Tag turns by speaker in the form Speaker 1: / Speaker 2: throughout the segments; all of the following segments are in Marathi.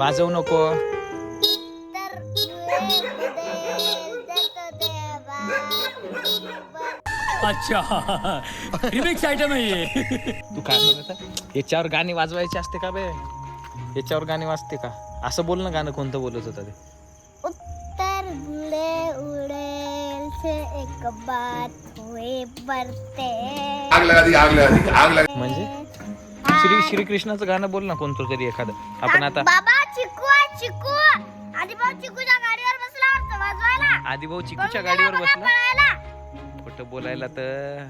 Speaker 1: वाजवू नको.
Speaker 2: अच्छा. रिमिक्स आइटम है. ये
Speaker 1: तू काय म्हणत आहे? याच्यावर गाणी वाजवायची असते का बे? याच्यावर गाणी वाजते का? असं बोल ना गाणं कोणतं बोलत होता ते.
Speaker 3: उत्तर बुले उड़ेल से एक बात हुए बरते.
Speaker 4: आग लगा दी आग लगा दी आग लगा
Speaker 1: म्हणजे? श्री श्रीकृष्णाचं गाणं बोल ना कोणतं तरी एखादं. आपण आता
Speaker 3: बाबा चिकू आहे चिकू. आधी भाऊ चिकूच्या गाडीवर बसला होता वाजवायला.
Speaker 1: आधी भाऊ चिकूच्या
Speaker 3: पळून
Speaker 1: गाडीवर
Speaker 3: गेला बघा
Speaker 1: बसला?
Speaker 3: पळायला.
Speaker 1: खोटं बोलायला तर.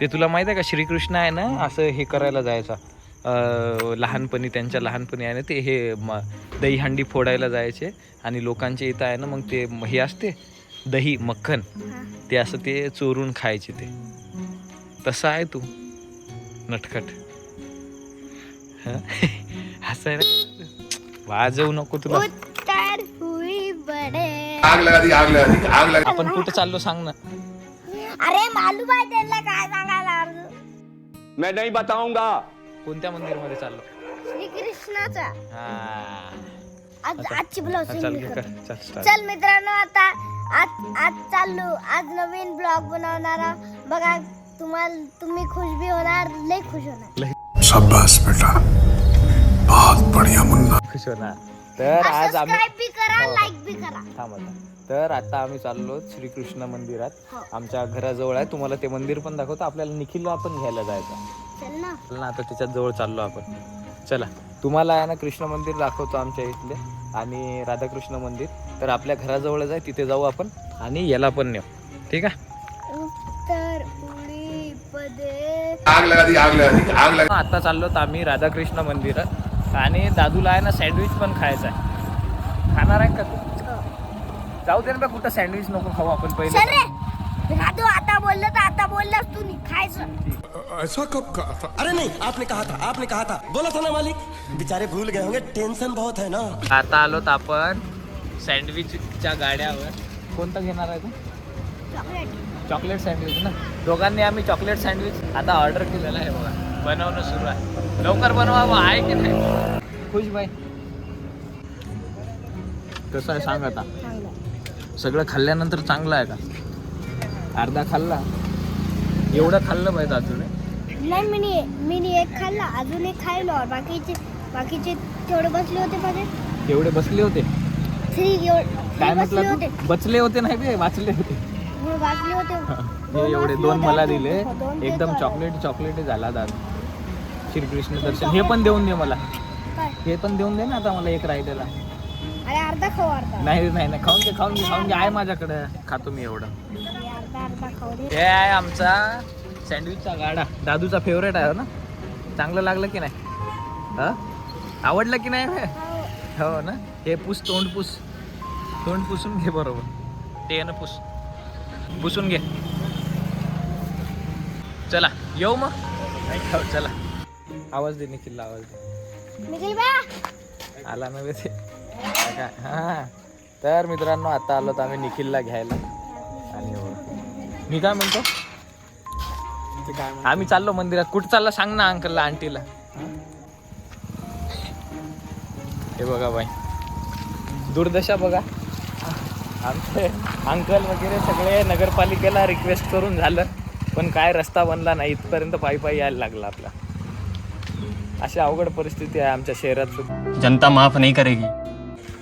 Speaker 1: ते तुला माहीत आहे का श्रीकृष्ण आहे ना असं हे करायला जायचा. अं, लहानपणी त्यांच्या लहानपणी आहे ना ते हे म- दहीहंडी फोडायला जायचे. आणि लोकांच्या इथं आहे ना मग ते हे असते दही मक्खन. ते असं ते चोरून खायचे ते. तसं आहे तू. नटखट. हं? ना? वाजवू नको तुला.
Speaker 3: उत्तर हुई बडे.
Speaker 4: आग लगा दी आग लगा दी आग लगा
Speaker 1: आपण कुठं चाललो सांग ना.
Speaker 3: अरे मालूम आहे त्यांना काय सांगायला?
Speaker 5: मैं नहीं बताऊंगा।
Speaker 1: कोणत्या मंदिरमध्ये चाललो?
Speaker 3: श्रीकृष्णाचा.
Speaker 1: हा.
Speaker 3: आज आजची ब्लाउज
Speaker 1: चल
Speaker 3: मित्रांनो आता आज आज चाललो आज नवीन ब्लॉग बनवणार. बघा तुम्हाला तुम्ही खुश बी होणार लय खुश होणार.
Speaker 6: शाबाश बेटा. बहुत बढ़िया मुन्ना.
Speaker 1: खुश होणार. तर आज आम्ही
Speaker 3: सबस्क्राईब बी करा
Speaker 1: हो.
Speaker 3: लाईक बी करा.
Speaker 1: थांब आता. तर आता आम्ही चाललो श्रीकृष्ण मंदिरात.
Speaker 3: हो.
Speaker 1: आमच्या घराजवळ आहे. तुम्हाला ते मंदिर पण दाखवतो. आपल्याला निखिलला आपण घ्यायला जायचं
Speaker 3: चल ना.
Speaker 1: चल ना आता त्याच्यात जवळ चाललो आपण. चला. तुम्हाला आहे ना कृष्ण मंदिर दाखवतो आमच्या इथले. आणि राधाकृष्ण मंदिर. तर आपल्या घराजवळच आहे. तिथे जाऊ आपण. आणि याला पण नेऊ. ठीक आहे?
Speaker 4: आग लगा दी आग लगा दी आग लगा
Speaker 1: आता चाललो तर आम्ही राधाकृष्ण मंदिरात. आणि दादूला आहे ना सँडविच पण खायचा आहे. खाणार आहे का तू? जाऊ दे ना बा कुठं सँडविच नको खाऊ आपण
Speaker 3: चल
Speaker 1: पहिले
Speaker 3: आता बोललं तर आता बोललास तू नाही खायचं.
Speaker 6: ऐसा कब कहा था?
Speaker 7: अरे नहीं आपने कहा था आपने कहा था। बोला था ना मालिक। बेचारे भूल गए होंगे टेंशन बहुत है ना।
Speaker 1: आता आलोत आपण सँडविचच्या गाड्यावर. कोणता घेणार आहे तू?
Speaker 3: चॉकलेट
Speaker 1: चॉकलेट सँडविच ना? दोघांनी आम्ही चॉकलेट सँडविच आता ऑर्डर केलेलं आहे बघा. बनवणं सुरू आहे. लवकर बनवावं आहे की नाही? खुश बाई. कसं आहे सांग आता. सगळं खाल्ल्यानंतर चांगलं आहे का? अर्धा खाल्ला. एवढं खाल्लं पाहिजे अजून
Speaker 3: नाही मी मी एक खाल्ला अजून एक खायलो. बाकीचे बाकीचे तेवढे बसले होते माझे.
Speaker 1: एवढे बसले होते? काय
Speaker 3: बसले
Speaker 1: म्हटलं बचले होते नाही बे वाचले होते.
Speaker 3: हो,
Speaker 1: हे. एवढे दोन मला दिले.
Speaker 3: हो,
Speaker 1: एकदम. चॉकलेट चॉकलेट झाला दादा श्रीकृष्ण दर्शन. हे पण देऊन दे मला? हे पण देऊन दे ना आता मला एक
Speaker 3: अर्धा
Speaker 1: नाही नाही नाही. खाऊन घे खाऊन घे खाऊन घे. आहे माझ्याकडे. खातो मी एवढं. हे आहे आमचा सँडविचचा गाडा. दादूचा फेवरेट आहे हो ना? चांगलं लागलं की नाही? हा? आवडलं की नाही बे? हो. ना? हे पुस तोंड पुस. तोंड पुसून घे बरोबर. ते ना पुस. पुसून घे. चला येऊ मग. हो चला. आवाज दे निखिलला आवाज दे.
Speaker 3: निखिल बा
Speaker 1: आला नव्हे ते. हां तर मित्रांनो आता आलो तर आम्ही निखिलला घ्यायला. आणि हो. मी काय म्हणतो? आम्ही चाललो मंदिरात. कुठं चालला सांग ना अंकलला आंटीला. हे बघा बाई. दुर्दशा बघा. आमचे अंकल वगैरे सगळे नगरपालिकेला रिक्वेस्ट करून झालं. पण काय रस्ता बनला नाही इथपर्यंत पायी पायी यायला लागला आपला. अशी अवघड परिस्थिती आहे आमच्या शहरात सुद्धा.
Speaker 2: जनता माफ नहीं करेगी.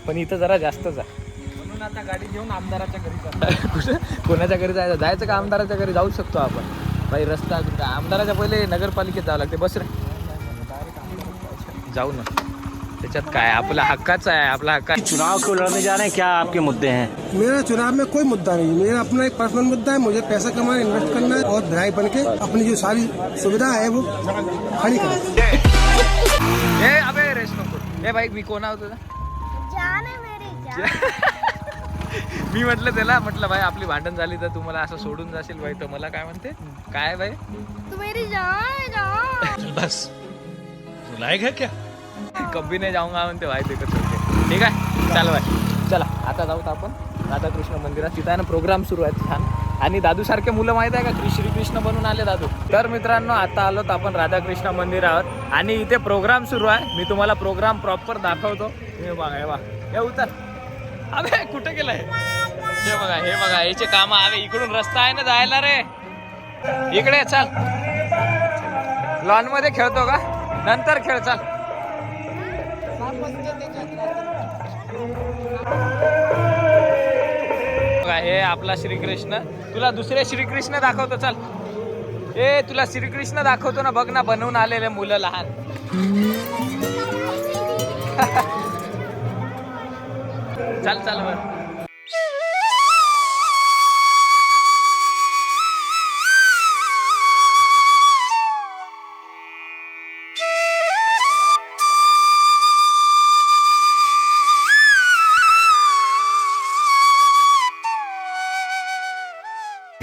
Speaker 1: पण इथं जरा जास्तच आहे म्हणून आता गाडी घेऊन आमदाराच्या घरी कुठं? कोणाच्या घरी जायचं? जायचं का आमदाराच्या घरी? जाऊ शकतो आपण. बाई रस्ता आमदाराच्या पहिले नगरपालिकेत जावं लागते. बस रे. जाऊ ना. त्याच्यात काय? आपला हक्काचा आहे आपला हक्का
Speaker 5: चुनाव क्यों लड़ने जा रहे हैं क्या आपके मुद्दे हैं?
Speaker 6: मेरा चुनाव में कोई मुद्दा नहीं मेरा अपना एक पर्सनल मुद्दा है मुझे पैसा कमाना इन्वेस्ट करना है और विधायक बन के अपनी जो सारी सुविधा है वो खड़ी करना
Speaker 1: ए अबे नको। बाईक मी कोण आहोत तुझा?
Speaker 3: जान है मेरी जान
Speaker 1: मी म्हटलं त्याला म्हटलं भाई आपली भांडण झाली तर तुम्हाला असं सोडून जाशील भाई. तर मला काय म्हणते? काय भाई?
Speaker 3: तू मेरी जान है जान।
Speaker 2: बस. लायक है क्या?
Speaker 1: कभी नाही जाऊंगा म्हणते भाई ते ठीक आहे? चल भाई. चला आता जाऊत आपण. राधाकृष्ण मंदिरात. तिथं ना प्रोग्राम सुरू आहे छान. आणि दादू सारखे मुलं माहीत आहे का? श्रीकृष्ण बनून आले दादू. तर मित्रांनो आता आलोत आपण राधाकृष्ण मंदिर आहोत आणि इथे प्रोग्राम सुरू आहे. मी तुम्हाला प्रोग्राम प्रॉपर दाखवतो. हे बघा हे बघा. हे उतर. अबे कुठे गेलाय? हे बघा हे बघा. याचे काम अबे इकडून रस्ता आहे ना जायला रे. इकडे चल. लॉनमध्ये खेळतो का? नंतर खेळ चल. हे आपला श्रीकृष्ण. तुला दुसरे श्रीकृष्ण दाखवतो चल. ए तुला श्रीकृष्ण दाखवतो ना बघ ना बनवून आलेले मुलं लहान. चल चल बर.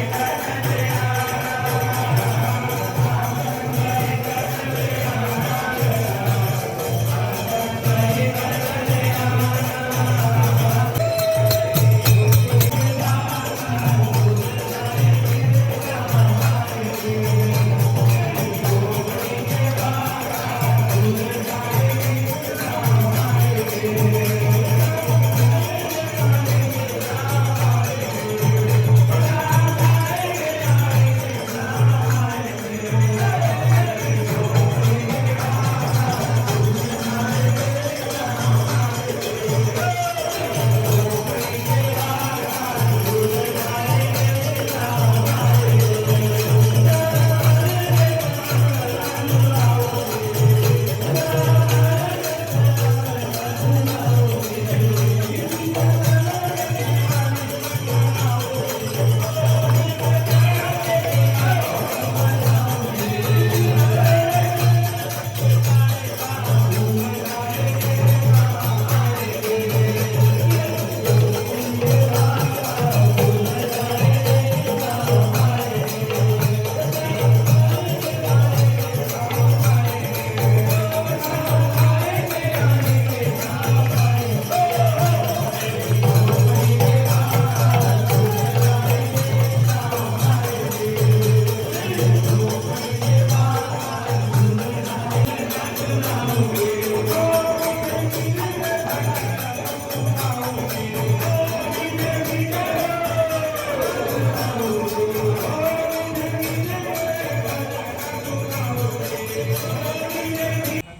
Speaker 1: Thank you.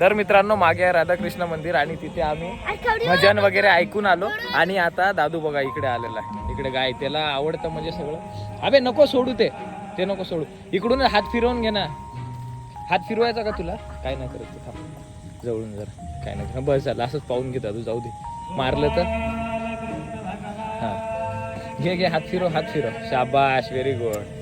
Speaker 1: तर मित्रांनो मागे आहे राधाकृष्ण मंदिर आणि तिथे आम्ही भजन वगैरे ऐकून आलो. आणि आता दादू बघा इकडे आलेला आहे. इकडे गाय त्याला आवडतं म्हणजे सगळं. अबे नको सोडू ते. ते नको सोडू. इकडून हात फिरवून घे ना. हात फिरवायचा का तुला? काय नाही करत थांब. जवळून जरा. काय नाही करत. बस झालं. असंच पाहून घे दादू. जाऊ दे. मारलं तर? हा. घे घे. हात फिरव हात फिरव. शाबाश. Very good